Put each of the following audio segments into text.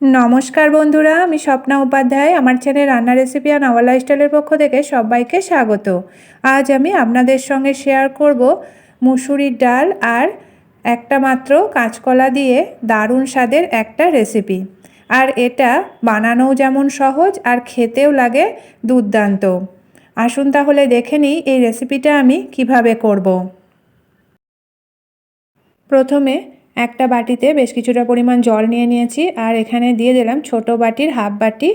নমস্কার বন্ধুরা, আমি স্বপ্না উপাধ্যায়। আমার চ্যানেল রান্না রেসিপি আর নওয়া লাইফস্টাইলের পক্ষ থেকে সবাইকে স্বাগত। আজ আমি আপনাদের সঙ্গে শেয়ার করব মুসুরির ডাল আর একটা মাত্র কাঁচকলা দিয়ে দারুণ স্বাদের একটা রেসিপি আর এটা বানানোও যেমন সহজ আর খেতেও লাগে দুর্দান্ত। আসুন তাহলে দেখে নিই এই রেসিপিটা আমি কীভাবে করব। প্রথমে একটা বাটিতে বেশ কিছুটা পরিমাণ জল নিয়ে নিয়েছি আর এখানে দিয়ে দিলাম ছোট বাটির হাফ বাটি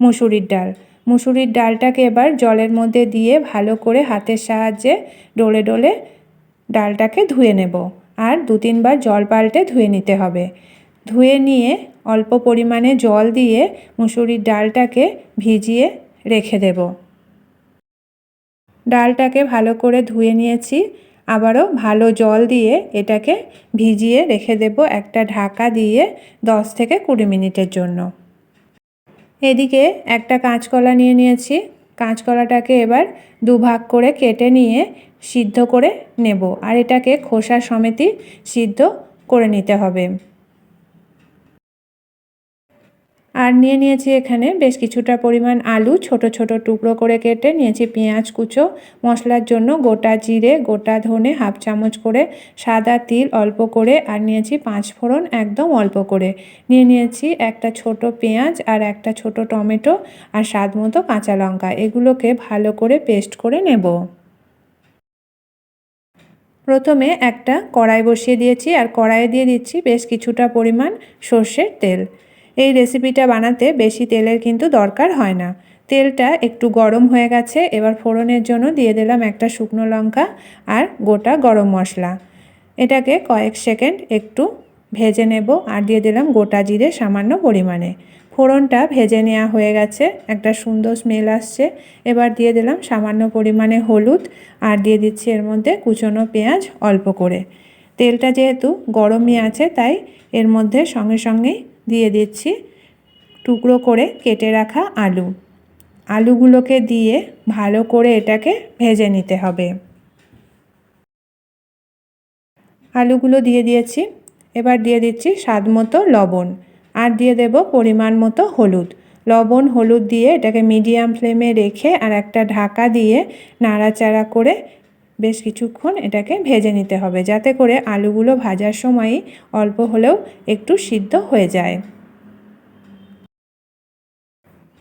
মুসুরির ডাল। মুসুরির ডালটাকে এবার জলের মধ্যে দিয়ে ভালো করে হাতের সাহায্যে ডলে ডলে ডালটাকে ধুয়ে নেব। আর দু তিনবার জল পাল্টে ধুয়ে নিতে হবে। ধুয়ে নিয়ে অল্প পরিমাণে জল দিয়ে মুসুরির ডালটাকে ভিজিয়ে রেখে দেব। ডালটাকে ভালো করে ধুয়ে নিয়েছি। আবারও ভালো জল দিয়ে এটাকে ভিজিয়ে রেখে দেব একটা ঢাকা দিয়ে দশ থেকে কুড়ি মিনিটের জন্য। এদিকে একটা কাঁচকলা নিয়ে নিয়েছি। কাঁচকলাটাকে এবার দুভাগ করে কেটে নিয়ে সিদ্ধ করে নেব। আর এটাকে খোসা সমেতই সিদ্ধ করে নিতে হবে। আর নিয়ে নিয়েছি এখানে বেশ কিছুটা পরিমাণ আলু, ছোট ছোট টুকরো করে কেটে নিয়েছি, পেঁয়াজ, কুচো, মশলার জন্য গোটা জিরে, গোটা ধনে হাফ চামচ করে সাদা তিল অল্প করে আর নিয়েছি পাঁচ ফোড়ন একদম অল্প করে। নিয়ে নিয়েছি একটা ছোট পেঁয়াজ আর একটা ছোট টমেটো আর স্বাদ মতো কাঁচা লঙ্কা। এগুলোকে ভালো করে পেস্ট করে নেব। প্রথমে একটা কড়াই বসিয়ে দিয়েছি আর কড়াইয়ে দিয়ে দিচ্ছি বেশ কিছুটা পরিমাণ সর্ষের তেল। এই রেসিপিটা বানাতে বেশি তেলের কিন্তু দরকার হয় না। তেলটা একটু গরম হয়ে গেছে, এবার ফোড়নের জন্য দিয়ে দিলাম একটা শুকনো লঙ্কা আর গোটা গরম মশলা। এটাকে কয়েক সেকেন্ড একটু ভেজে নেব আর দিয়ে দিলাম গোটা জিরে সামান্য পরিমাণে। ফোড়নটা ভেজে নেওয়া হয়ে গেছে, একটা সুন্দর স্মেল আসছে। এবার দিয়ে দিলাম সামান্য পরিমাণে হলুদ আর দিয়ে দিচ্ছি এর মধ্যে কুচনো পেঁয়াজ অল্প করে। তেলটা যেহেতু গরমই আছে, তাই এর মধ্যে সঙ্গে সঙ্গেই দিয়ে দিচ্ছি টুকরো করে কেটে রাখা আলু। আলুগুলোকে দিয়ে ভালো করে এটাকে ভেজে নিতে হবে। আলুগুলো দিয়ে দিয়েছি। এবার দিয়ে দিচ্ছি স্বাদ মতো লবণ। আর দিয়ে দেব পরিমাণ মতো হলুদ। লবণ, হলুদ দিয়ে এটাকে মিডিয়াম ফ্লেমে রেখে আর একটা ঢাকা দিয়ে নাড়াচাড়া করে বেশ কিছুক্ষণ এটাকে ভেজে নিতে হবে যাতে করে আলুগুলো ভাজার সময়ই অল্প হলেও একটু সিদ্ধ হয়ে যায়।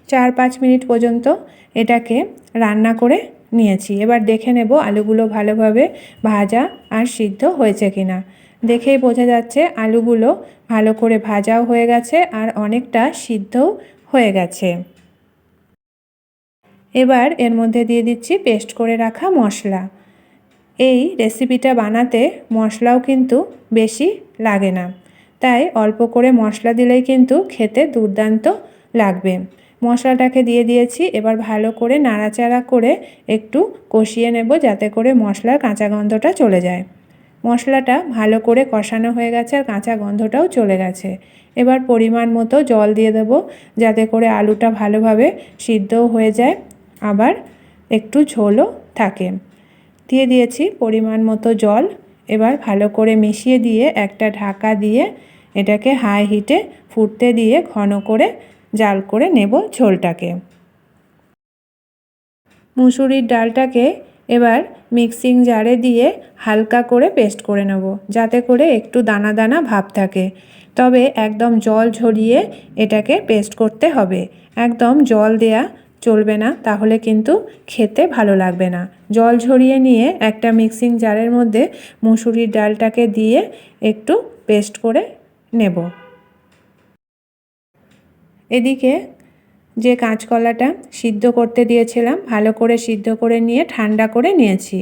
চার পাঁচ মিনিট পর্যন্ত এটাকে রান্না করে নিয়েছি। এবার দেখে নেব আলুগুলো ভালোভাবে ভাজা আর সিদ্ধ হয়েছে কিনা। দেখেই বোঝা যাচ্ছে আলুগুলো ভালো করে ভাজাও হয়ে গেছে আর অনেকটা সিদ্ধও হয়ে গেছে। এবার এর মধ্যে দিয়ে দিচ্ছি পেস্ট করে রাখা মশলা। এই রেসিপিটা বানাতে মশলাও কিন্তু বেশি লাগে না। তাই অল্প করে মশলা দিলেই কিন্তু খেতে দুর্দান্ত লাগবে। মশলাটাকে দিয়ে দিয়েছি, এবার ভালো করে নাড়াচাড়া করে একটু কষিয়ে নেব যাতে করে মশলার কাঁচা গন্ধটা চলে যায়। মশলাটা ভালো করে কষানো হয়ে গেছে আর কাঁচা গন্ধটাও চলে গেছে। এবার পরিমাণ মতো জল দিয়ে দেবো যাতে করে আলুটা ভালোভাবে সিদ্ধও হয়ে যায়, আবার একটু ঝোলও থাকে। দিয়ে দিয়েছি পরিমাণ মতো জল। এবার ভালো করে মিশিয়ে দিয়ে একটা ঢাকা দিয়ে এটাকে হাই হিটে ফুটতে দিয়ে ঘন করে জাল করে নেব ঝোলটাকে। মুসুরির ডালটাকে এবার মিক্সিং জারে দিয়ে হালকা করে পেস্ট করে নেব, যাতে করে একটু দানা দানা ভাব থাকে। তবে একদম জল ঝরিয়ে এটাকে পেস্ট করতে হবে। একদম জল দেয়া চলবে না, তাহলে কিন্তু খেতে ভালো লাগবে না। জল ঝরিয়ে নিয়ে একটা মিক্সিং জারের মধ্যে মুসুরির ডালটাকে দিয়ে একটু পেস্ট করে নেব। এদিকে যে কাঁচকলাটা সিদ্ধ করতে দিয়েছিলাম, ভালো করে সিদ্ধ করে নিয়ে ঠান্ডা করে নিয়েছি।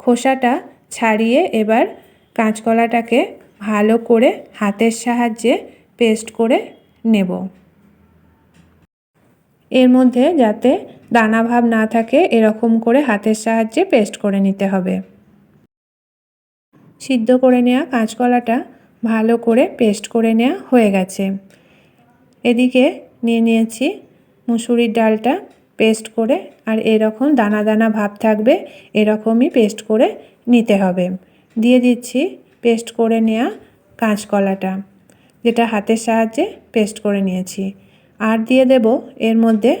খোসাটা ছাড়িয়ে এবার কাঁচকলাটাকে ভালো করে হাতের সাহায্যে পেস্ট করে নেব। এর মধ্যে যাতে দানা ভাব না থাকে, এরকম করে হাতের সাহায্যে পেস্ট করে নিতে হবে। সিদ্ধ করে নেওয়া কাঁচকলাটা ভালো করে পেস্ট করে নেওয়া হয়ে গেছে। এদিকে নিয়ে নিয়েছি মুসুরির ডালটা পেস্ট করে, আর এরকম দানা দানা ভাব থাকবে, এরকমই পেস্ট করে নিতে হবে। দিয়ে দিচ্ছি পেস্ট করে নেওয়া কাঁচকলাটা, যেটা হাতের সাহায্যে পেস্ট করে নিয়েছি। আর দিয়ে দেব এর মধ্যে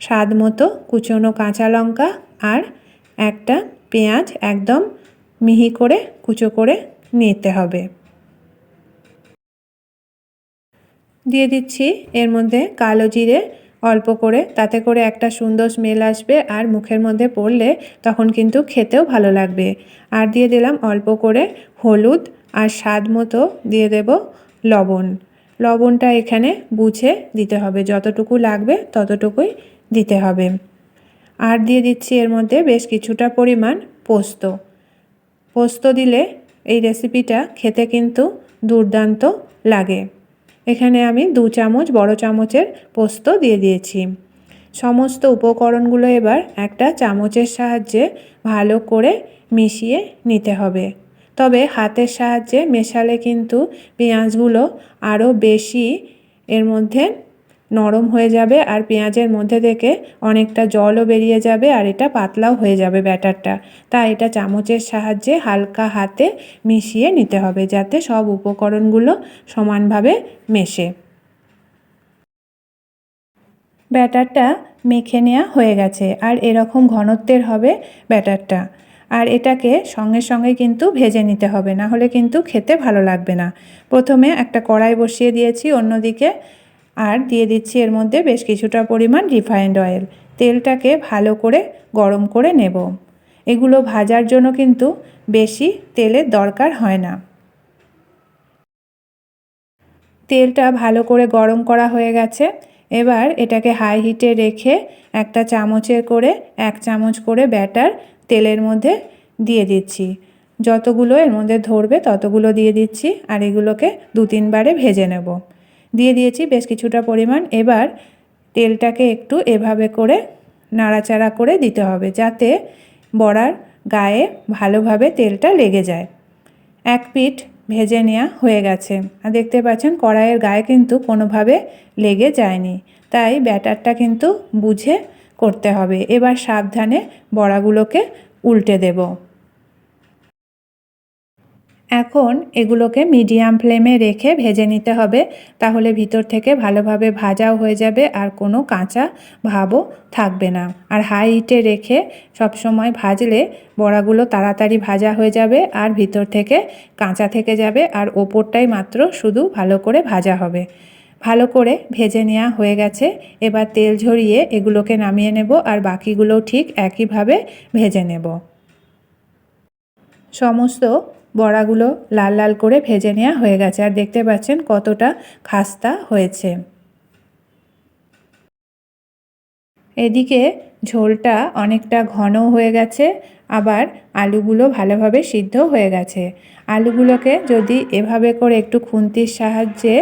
স্বাদ মতো কুচনো কাঁচা লঙ্কা আর একটা পেঁয়াজ একদম মিহি করে, কুচো করে নিতে হবে। দিয়ে দিচ্ছি এর মধ্যে কালো জিরে অল্প করে, তাতে করে একটা সুন্দর স্মেল আসবে আর মুখের মধ্যে পড়লে তখন কিন্তু খেতেও ভালো লাগবে। আর দিয়ে দিলাম অল্প করে হলুদ আর স্বাদ মতো দিয়ে দেব লবণ। লবণটা এখানে বুঝে দিতে হবে। যতটুকু লাগবে ততটুকুই দিতে হবে। আর দিয়ে দিচ্ছি এর মধ্যে বেশ কিছুটা পরিমাণ পোস্ত। পোস্ত দিলে এই রেসিপিটা খেতে কিন্তু দুর্দান্ত লাগে। এখানে আমি দু চামচ বড় চামচের পোস্ত দিয়ে দিয়েছি। সমস্ত উপকরণগুলো এবার একটা চামচের সাহায্যে ভালো করে মিশিয়ে নিতে হবে। তবে হাতের সাহায্যে মেশালে কিন্তু পেঁয়াজগুলো আরও বেশি এর মধ্যে নরম হয়ে যাবে আর পেঁয়াজের মধ্যে থেকে অনেকটা জলও বেরিয়ে যাবে আর এটা পাতলাও হয়ে যাবে ব্যাটারটা। তাই এটা চামচের সাহায্যে হালকা হাতে মিশিয়ে নিতে হবে যাতে সব উপকরণগুলো সমানভাবে মেশে। ব্যাটারটা মেখে নেওয়া হয়ে গেছে আর এরকম ঘনত্বের হবে ব্যাটারটা। আর এটাকে সঙ্গে সঙ্গে কিন্তু ভেজে নিতে হবে, না হলে কিন্তু খেতে ভালো লাগবে না। প্রথমে একটা কড়াই বসিয়ে দিয়েছি, অন্যদিকে আর দিয়ে দিচ্ছি এর মধ্যে বেশ কিছুটা পরিমাণ রিফাইন্ড অয়েল। তেলটাকে ভালো করে গরম করে নেব। এগুলো ভাজার জন্য কিন্তু বেশি তেলের দরকার হয় না। তেলটা ভালো করে গরম করা হয়ে গেছে। এবার এটাকে হাই হিটে রেখে একটা চামচের করে, এক চামচ করে ব্যাটার তেলের মধ্যে দিয়ে দিচ্ছি। যতগুলো এর মধ্যে ধরবে ততগুলো দিয়ে দিচ্ছি আর এগুলোকে দু তিনবারে ভেজে নেব। দিয়ে দিয়েছি বেশ কিছুটা পরিমাণ। এবার তেলটাকে একটু এভাবে করে নাড়াচাড়া করে দিতে হবে যাতে বড়ার গায়ে ভালোভাবে তেলটা লেগে যায়। এক পিঠ ভেজে নেওয়া হয়ে গেছে। আর দেখতে পাচ্ছেন কড়াইয়ের গায়ে কিন্তু কোনোভাবে লেগে যায়নি। তাই ব্যাটারটা কিন্তু বুঝে করতে হবে। এবার সাবধানে বড়াগুলোকে উল্টে দেবো। এখন এগুলোকে মিডিয়াম ফ্লেমে রেখে ভেজে নিতে হবে। তাহলে ভিতর থেকে ভালোভাবে ভাজাও হয়ে যাবে আর কোনো কাঁচা ভাবও থাকবে না। আর হাই হিটে রেখে সবসময় ভাজলে বড়াগুলো তাড়াতাড়ি ভাজা হয়ে যাবে আর ভিতর থেকে কাঁচা থেকে যাবে। আর ওপরটাই মাত্র শুধু ভালো করে ভাজা হবে। ভালো করে ভেজে নেওয়া হয়ে গেছে। এবার তেল ঝরিয়ে এগুলোকে নামিয়ে নেব আর বাকিগুলোও ঠিক একইভাবে ভেজে নেব। সমস্ত বড়াগুলো লাল লাল করে ভেজে নেওয়া হয়ে গেছে আর দেখতে পাচ্ছেন কতটা খাস্তা হয়েছে। এদিকে ঝোলটা অনেকটা ঘন হয়ে গেছে, আবার আলুগুলো ভালোভাবে সিদ্ধ হয়ে গেছে। আলুগুলোকে যদি এভাবে করে একটু খুন্তির সাহায্যে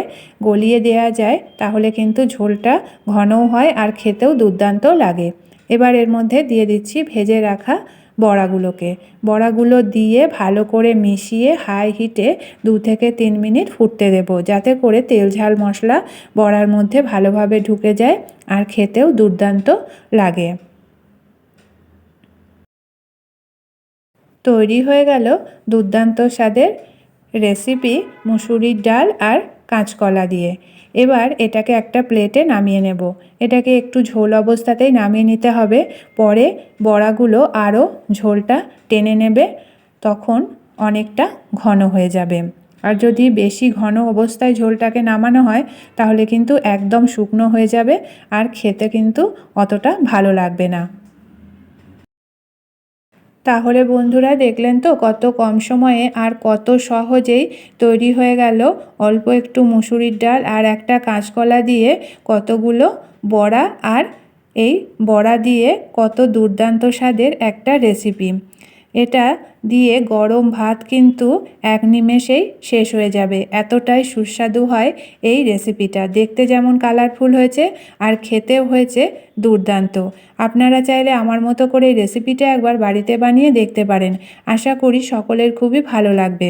গলিয়ে দেওয়া যায়, তাহলে কিন্তু ঝোলটা ঘনও হয় আর খেতেও দুর্দান্ত লাগে। এবার এর মধ্যে দিয়ে দিচ্ছি ভেজে রাখা বড়াগুলোকে। বড়াগুলো দিয়ে ভালো করে মিশিয়ে হাই হিটে দু থেকে তিন মিনিট ফুটতে দেব, যাতে করে তেল ঝাল মশলা বড়ার মধ্যে ভালোভাবে ঢুকে যায় আর খেতেও দুর্দান্ত লাগে। তৈরি হয়ে গেল দুর্দান্ত স্বাদের রেসিপি মুসুরির ডাল আর কাঁচকলা দিয়ে। এবার এটাকে একটা প্লেটে নামিয়ে নেব। এটাকে একটু ঝোল অবস্থাতেই নামিয়ে নিতে হবে। পরে বড়াগুলো আরও ঝোলটা টেনে নেবে। তখন অনেকটা ঘন হয়ে যাবে। আর যদি বেশি ঘন অবস্থায় ঝোলটাকে নামানো হয়, তাহলে কিন্তু একদম শুকনো হয়ে যাবে। আর খেতে কিন্তু অতটা ভালো লাগবে না। তাহলে বন্ধুরা দেখলেন তো কত কম সময়ে আর কত সহজেই তৈরি হয়ে গেল অল্প একটু মুসুরির ডাল আর একটা কাঁচকলা দিয়ে কতগুলো বড়া আর এই বড়া দিয়ে কত দুর্দান্ত স্বাদের একটা রেসিপি এটা দিয়ে গরম ভাত কিন্তু এক নিমেষেই শেষ হয়ে যাবে। এতটাই সুস্বাদু হয় এই রেসিপিটা দেখতে যেমন কালারফুল হয়েছে আর খেতেও হয়েছে দুর্দান্ত। আপনারা চাইলে আমার মতো করে রেসিপিটা একবার বাড়িতে বানিয়ে দেখতে পারেন। আশা করি সকলের খুবই ভালো লাগবে।